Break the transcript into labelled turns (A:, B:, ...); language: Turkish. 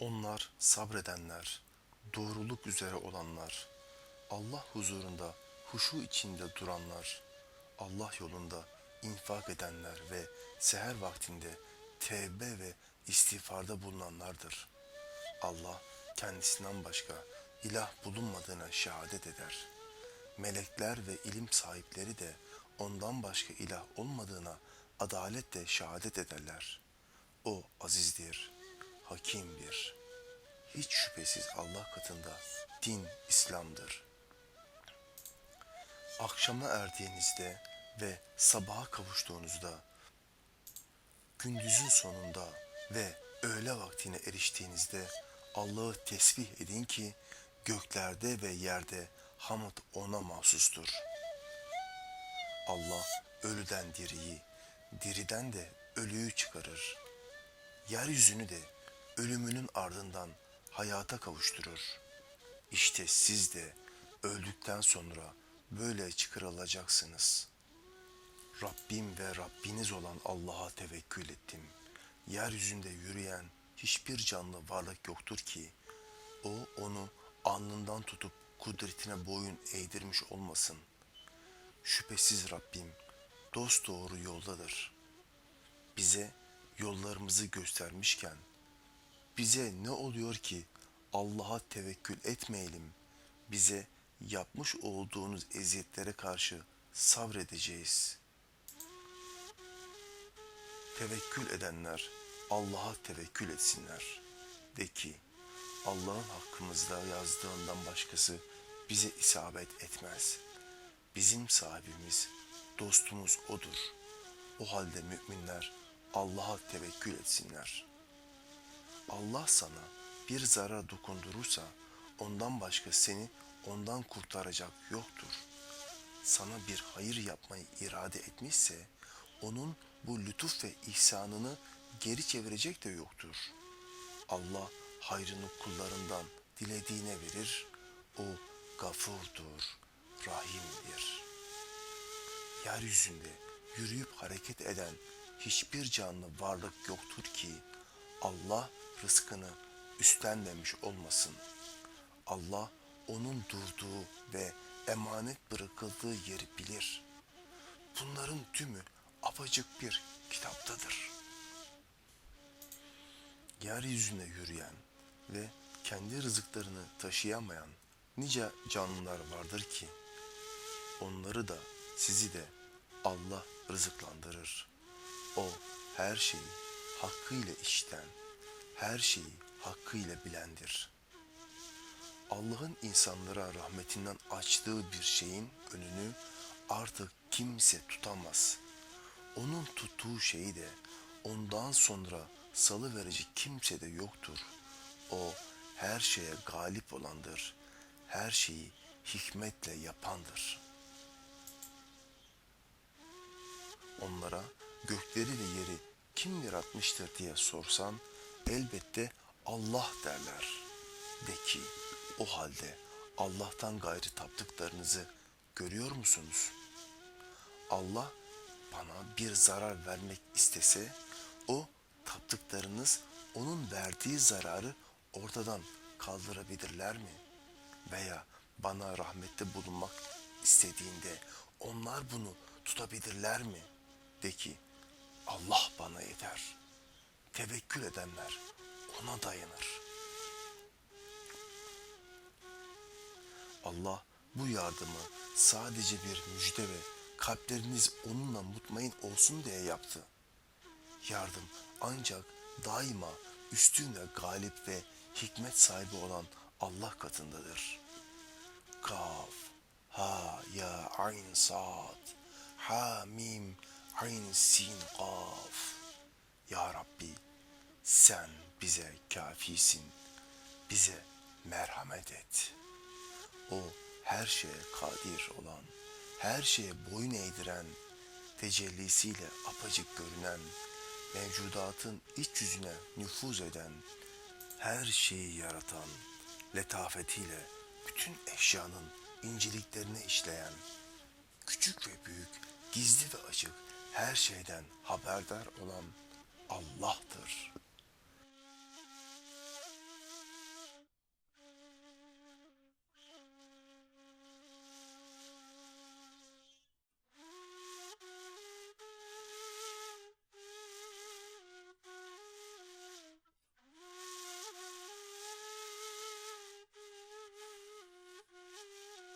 A: Onlar sabredenler, doğruluk üzere olanlar, Allah huzurunda huşu içinde duranlar, Allah yolunda infak edenler ve seher vaktinde tevbe ve istiğfarda bulunanlardır. Allah kendisinden başka ilah bulunmadığına şehadet eder. Melekler ve ilim sahipleri de ondan başka ilah olmadığına adaletle şehadet ederler. O azizdir, hakimdir. Hiç şüphesiz Allah katında din İslam'dır. Akşama erdiğinizde ve sabaha kavuştuğunuzda, gündüzün sonunda ve öğle vaktine eriştiğinizde Allah'ı tesbih edin ki göklerde ve yerde hamd ona mahsustur. Allah ölüden diriyi, diriden de ölüyü çıkarır. Yeryüzünü de ölümünün ardından hayata kavuşturur. İşte siz de öldükten sonra böyle çıkarılacaksınız. Rabbim ve Rabbiniz olan Allah'a tevekkül ettim. Yeryüzünde yürüyen hiçbir canlı varlık yoktur ki o onu alnından tutup kudretine boyun eğdirmiş olmasın. Şüphesiz Rabbim dost doğru yoldadır. Bize yollarımızı göstermişken bize ne oluyor ki Allah'a tevekkül etmeyelim? Bize yapmış olduğunuz eziyetlere karşı sabredeceğiz. Tevekkül edenler Allah'a tevekkül etsinler. De ki Allah'ın hakkımızda yazdığından başkası bize isabet etmez. Bizim sahibimiz, dostumuz O'dur. O halde müminler Allah'a tevekkül etsinler.'' Allah sana bir zarar dokundurursa ondan başka seni ondan kurtaracak yoktur. Sana bir hayır yapmayı irade etmişse onun bu lütuf ve ihsanını geri çevirecek de yoktur. Allah hayrını kullarından dilediğine verir. O gafurdur, rahimdir. Yeryüzünde yürüyüp hareket eden hiçbir canlı varlık yoktur ki Allah rızkını üstlenmemiş olmasın. Allah onun durduğu ve emanet bırakıldığı yeri bilir. Bunların tümü apacık bir kitaptadır. Yeryüzünde yürüyen ve kendi rızıklarını taşıyamayan nice canlılar vardır ki onları da sizi de Allah rızıklandırır. O her şeyi hakkıyla işten, her şeyi hakkıyla bilendir. Allah'ın insanlara rahmetinden açtığı bir şeyin önünü artık kimse tutamaz. Onun tuttuğu şeyi de ondan sonra salı verici kimse de yoktur. O her şeye galip olandır. Her şeyi hikmetle yapandır. Onlara gökleri ve yeri kim yaratmıştır diye sorsan elbette Allah derler. De ki o halde Allah'tan gayrı taptıklarınızı görüyor musunuz? Allah bana bir zarar vermek istese o taptıklarınız onun verdiği zararı ortadan kaldırabilirler mi? Veya bana rahmette bulunmak istediğinde onlar bunu tutabilirler mi? De ki Allah bana yeter. Tevekkül edenler ona dayanır. Allah bu yardımı sadece bir müjde ve kalpleriniz onunla mutmain olsun diye yaptı. Yardım ancak daima üstün ve galip ve hikmet sahibi olan Allah katındadır. Kaf, ha, ya, ayn, sad, ha, mim, ayn, sin, kaf. Ya Rabbi sen bize kafisin, bize merhamet et. O her şeye kadir olan, her şeye boyun eğdiren, tecellisiyle apacık görünen, mevcudatın iç yüzüne nüfuz eden, her şeyi yaratan, letafetiyle bütün eşyanın inceliklerini işleyen, küçük ve büyük, gizli ve açık her şeyden haberdar olan Allah'tır.''